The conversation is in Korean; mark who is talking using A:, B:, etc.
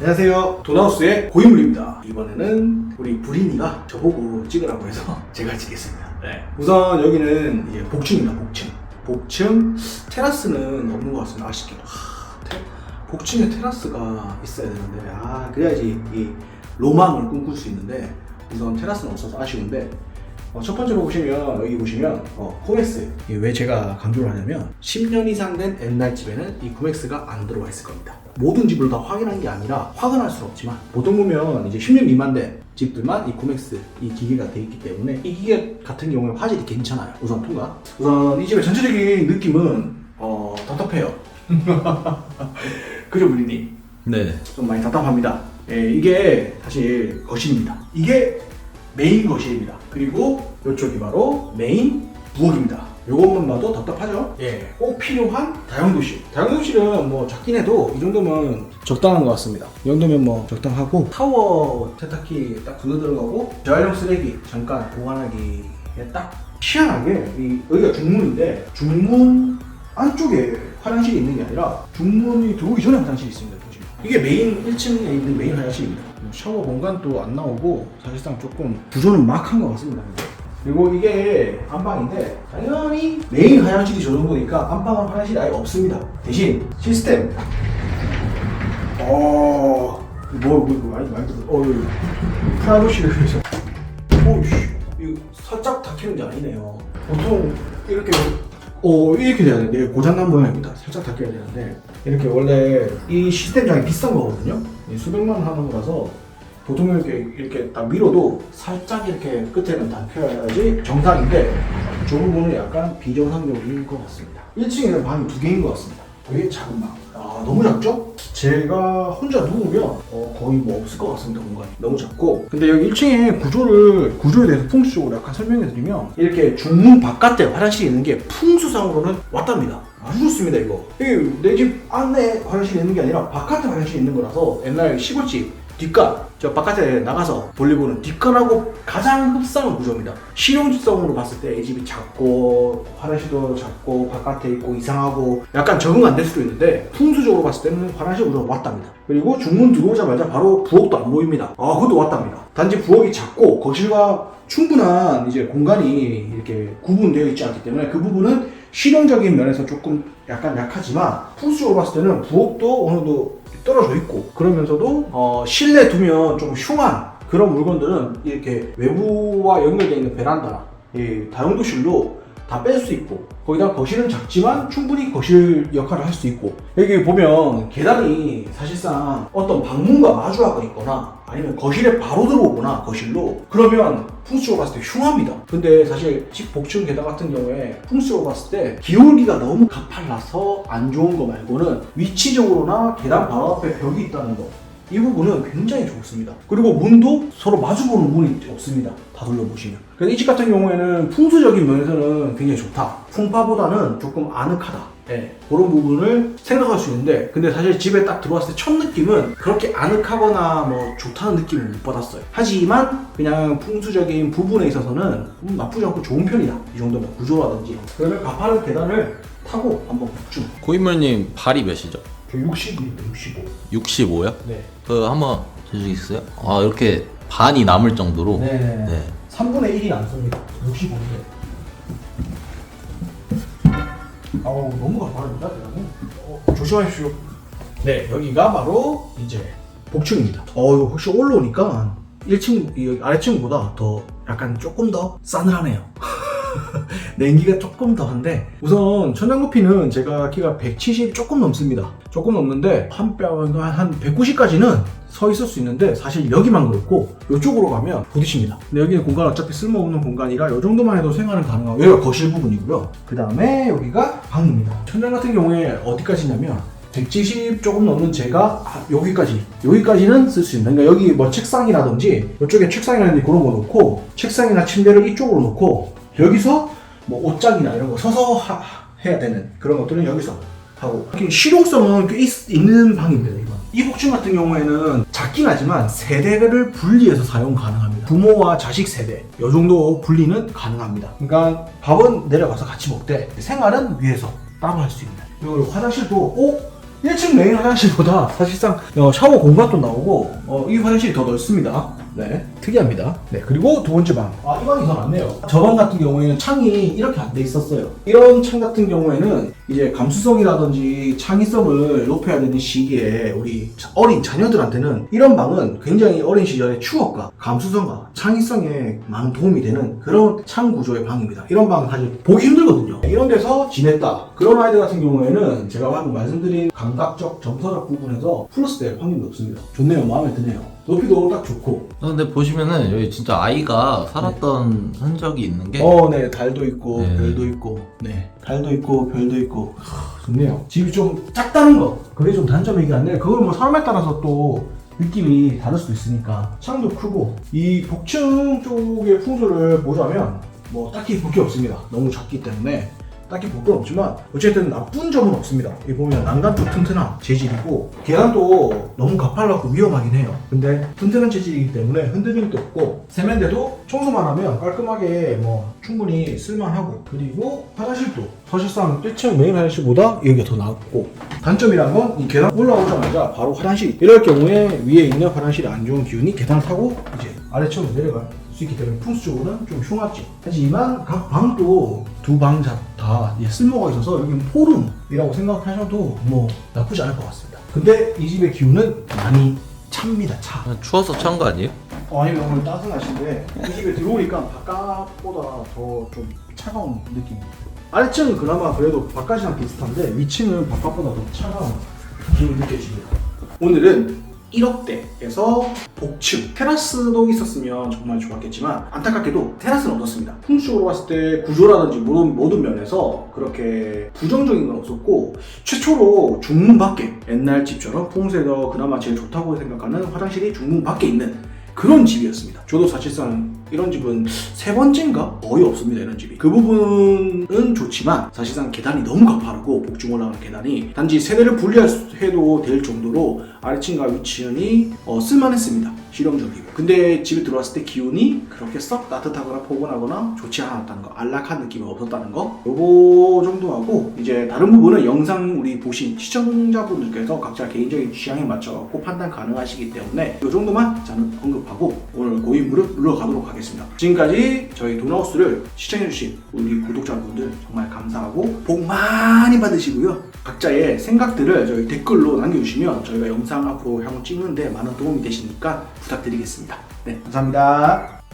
A: 안녕하세요. 도나우스의 고인물입니다. 이번에는 우리 부린이가 저보고 찍으라고 해서 제가 찍겠습니다. 네. 우선 여기는 이제 복층입니다. 복층. 복층 테라스는 없는 것 같습니다. 아쉽게도. 하, 테- 복층에 테라스가 있어야 되는데 아 그래야지 이 로망을 꿈꿀 수 있는데 우선 테라스는 없어서 아쉬운데 어, 첫 번째로 보시면 여기 보시면 어, 코맥스 이게 왜 제가 강조를 하냐면 10년 이상 된 옛날 집에는 이 코맥스가 안 들어와 있을 겁니다 모든 집을 다 확인한 게 아니라 확인할 수는 없지만 보통 보면 이제 10년 미만 된 집들만 이 코맥스 이 기계가 돼 있기 때문에 이 기계 같은 경우에 화질이 괜찮아요 우선 통과 우선 이 집의 전체적인 느낌은 어, 답답해요 그죠 부리님
B: 네.
A: 좀 많이 답답합니다. 예, 이게 사실 거실입니다. 이게 메인 거실입니다. 그리고 이쪽이 바로 메인 부엌입니다. 요것만 봐도 답답하죠? 예, 꼭 필요한 다용도실. 다용도실은 뭐 작긴 해도 이 정도면 적당한 것 같습니다. 이 정도면 뭐 적당하고 타워 세탁기 딱 두개 들어가고 재활용 쓰레기 잠깐 보관하기에 딱 희한하게 이 여기가 중문인데 중문 안쪽에 화장실이 있는 게 아니라 중문이 들어오기 전에 화장실이 있습니다. 보시면 이게 메인 1층에 있는 메인 화장실입니다. 뭐 샤워 공간도 안 나오고 사실상 조금 구조는 막한 것 같습니다. 그리고 이게 안방인데 당연히 메인 화장실이 저 정도니까 안방은 화장실이 아예 없습니다. 대신 시스템 어... 뭐, 뭐, 뭐, 많이, 많이 들어. 어. 프라이버시를 위해서. 오우씨, 이거 살짝 닫히는 게 아니네요. 보통 이렇게, 어, 이렇게 돼야 되는데, 고장난 모양입니다. 살짝 닫혀야 되는데, 이렇게 원래 이 시스템장이 비싼 거거든요? 이 수백만 원 하는 거라서, 보통 이렇게, 이렇게 딱 밀어도 살짝 이렇게 끝에는 닫혀야지 정상인데, 저 부분은 약간 비정상적인 것 같습니다. 1층에는 방이 두 개인 것 같습니다. 되게 작은 방. 아, 너무 작죠? 제가 혼자 누우면 어, 거의 뭐 없을 것 같습니다 공간이 너무 작고 근데 여기 1층에 구조를 구조에 대해서 풍수적으로 약간 설명해 드리면 이렇게 중문 바깥에 화장실이 있는 게 풍수상으로는 왔답니다 아주 좋습니다 이거 내 집 안에 화장실이 있는 게 아니라 바깥에 화장실이 있는 거라서 옛날 시골집 뒷간 저 바깥에 나가서 볼일보는 뒷간하고 가장 흡사한 구조입니다. 실용성으로 봤을 때 이 집이 작고 화장실도 작고 바깥에 있고 이상하고 약간 적응 안 될 수도 있는데 풍수적으로 봤을 때는 화장실 구조가 왔답니다. 그리고 중문 들어오자마자 바로 부엌도 안 보입니다. 아 그것도 왔답니다. 단지 부엌이 작고 거실과 충분한 이제 공간이 이렇게 구분되어 있지 않기 때문에 그 부분은 실용적인 면에서 조금 약간 약하지만 풍수적으로 봤을 때는 부엌도 어느 정도 떨어져 있고 그러면서도 어, 실내 두면 좀 흉한 그런 물건들은 이렇게 외부와 연결되어 있는 베란다나 이 다용도실로 다 뺄 수 있고 거기다 거실은 작지만 충분히 거실 역할을 할 수 있고. 여기 보면 계단이 사실상 어떤 방문과 마주하고 있거나 아니면 거실에 바로 들어오거나 거실로 그러면 풍수적으로 봤을 때 흉합니다. 근데 사실 집 복층 계단 같은 경우에 풍수적으로 봤을 때 기울기가 너무 가팔라서 안 좋은 거 말고는 위치적으로나 계단 바로 앞에 벽이 있다는 거 이 부분은 굉장히 좋습니다. 그리고 문도 서로 마주보는 문이 없습니다. 다 둘러보시면. 그래서 이 집 같은 경우에는 풍수적인 면에서는 굉장히 좋다. 풍파보다는 조금 아늑하다. 예, 그런 부분을 생각할 수 있는데, 근데 사실 집에 딱 들어왔을 때 첫 느낌은 그렇게 아늑하거나 뭐 좋다는 느낌을 못 받았어요. 하지만 그냥 풍수적인 부분에 있어서는 음, 나쁘지 않고 좋은 편이다. 이 정도면 구조라든지. 그러면 가파른 계단을 타고 한번 쭉.
B: 고인물님 발이 몇이죠?
A: 저 60입니다, 65.
B: 65요?
A: 네.
B: 그 한번 재주 있어요? 아 이렇게 반이 남을 정도로.
A: 네.
B: 네.
A: 3분의 1이 안 씁니다. 65인데. 아우, 너무 가파릅니다, 대단히. 어, 조심하십시오. 네, 여기가 바로 이제 복층입니다. 어, 이거 혹시 올라오니까 1층, 이 아래층보다 더 약간 조금 더 싸늘하네요. 냉기가 조금 더 한데 우선 천장 높이는 제가 키가 170 조금 넘습니다. 조금 넘는데 한뼘한 190까지는 서 있을 수 있는데 사실 여기만 그렇고 이쪽으로 가면 부딪힙니다. 근데 여기는 공간 어차피 쓸모없는 공간이라 이 정도만 해도 생활은 가능하고 여기가 거실 부분이고요. 그 다음에 여기가 방입니다. 천장 같은 경우에 어디까지냐면 170 조금 넘는 제가 아, 여기까지 여기까지는 쓸 수 있는 그러니까 여기 뭐 책상이라든지 이쪽에 책상이라든지 그런 거 놓고 책상이나 침대를 이쪽으로 놓고 여기서 뭐 옷장이나 이런 거 서서 하- 해야 되는 그런 것들은 여기서 하고. 실용성은 꽤 있, 있는 방입니다 이건. 이 복층 같은 경우에는 작긴 하지만 세대를 분리해서 사용 가능합니다. 부모와 자식 세대 이 정도 분리는 가능합니다. 그러니까 밥은 내려가서 같이 먹되 생활은 위에서 따로 할 수 있는. 그리고 화장실도 어? 1층 메인 화장실보다 사실상 어, 샤워 공간도 나오고 어, 이 화장실이 더 넓습니다. 네, 특이합니다. 네, 그리고 두 번째 방. 아, 이 방이 더 낫네요. 저 방 같은 경우에는 창이 이렇게 안 돼 있었어요. 이런 창 같은 경우에는 이제 감수성이라든지 창의성을 높여야 되는 시기에 우리 자- 어린 자녀들한테는 이런 방은 굉장히 어린 시절의 추억과 감수성과 창의성에 많은 도움이 되는 그런 창 구조의 방입니다. 이런 방은 사실 보기 힘들거든요. 이런 데서 지냈다. 그런 아이들 같은 경우에는 제가 방금 말씀드린 감각적, 정서적 부분에서 플러스 될 확률이 높습니다. 좋네요. 마음에 드네요. 높이도 딱 좋고.
B: 어, 근데 보시면은 여기 진짜 아이가 살았던 흔적이 있는 게
A: 어, 네. 달도 있고,
B: 네.
A: 별도 있고, 네. 달도 있고, 별도 있고. 하, 좋네요. 집이 좀 작다는 거. 그게 좀 단점이긴 한데, 그걸 뭐 사람에 따라서 또 느낌이 다를 수도 있으니까. 창도 크고, 이 복층 쪽의 풍수를 보자면, 뭐 딱히 볼 게 없습니다. 너무 작기 때문에. 딱히 볼 건 없지만 어쨌든 나쁜 점은 없습니다. 여기 보면 난간도 튼튼한 재질이고 계단도 너무 가팔라고 위험하긴 해요. 근데 튼튼한 재질이기 때문에 흔들림도 없고 세면대도 청소만 하면 깔끔하게 뭐 충분히 쓸만하고 그리고 화장실도 사실상 1층 메인 화장실보다 여기가 더 낫고 단점이란 건 이 계단 올라오자마자 바로 화장실 이럴 경우에 위에 있는 화장실이 안 좋은 기운이 계단을 타고 이제 아래층으로 내려갈 수 있기 때문에 풍수적으로는 좀 흉하지. 하지만 각 방도 두 방 다 쓸모가 있어서 여기는 포룸이라고 생각하셔도 뭐 나쁘지 않을 것 같습니다. 근데 이 집의 기운은 많이 찹니다. 차.
B: 추워서 찬 거 아니에요?
A: 어, 아니 오늘 따뜻하신데 이 집에 들어오니까 바깥보다 더 좀 차가운 느낌입니다. 아래층은 그나마 그래도 바깥이랑 비슷한데 위층은 바깥보다 더 차가운 기운이 느껴집니다. 오늘은 1억대에서 복층 테라스도 있었으면 정말 좋았겠지만 안타깝게도 테라스는 없었습니다. 풍수적으로 봤을 때 구조라든지 모든, 모든 면에서 그렇게 부정적인 건 없었고 최초로 중문 밖에 옛날 집처럼 풍수에서 그나마 제일 좋다고 생각하는 화장실이 중문 밖에 있는 그런 집이었습니다. 저도 사실상 이런 집은 세 번째인가 거의 없습니다. 이런 집이 그 부분은 좋지만 사실상 계단이 너무 가파르고 복중 올라가는 계단이 단지 세대를 분리해도 될 정도로 아래층과 위층이 어, 쓸만했습니다. 실용적이고. 근데 집에 들어왔을 때 기운이 그렇게 썩 따뜻하거나 포근하거나 좋지 않았다는 거 안락한 느낌이 없었다는 거 요거 정도 하고 이제 다른 부분은 영상 우리 보신 시청자분들께서 각자 개인적인 취향에 맞춰갖고 판단 가능하시기 때문에 요 정도만 저는 언급하고 오늘 고인 무릎 물러가도록 하겠습니다. 지금까지 저희 돈하우스를 시청해주신 우리 구독자분들 정말 감사하고 복 많이 받으시고요. 각자의 생각들을 저희 댓글로 남겨주시면 저희가 영상 앞으로 향후 찍는데 많은 도움이 되시니까 부탁드리겠습니다. 네 감사합니다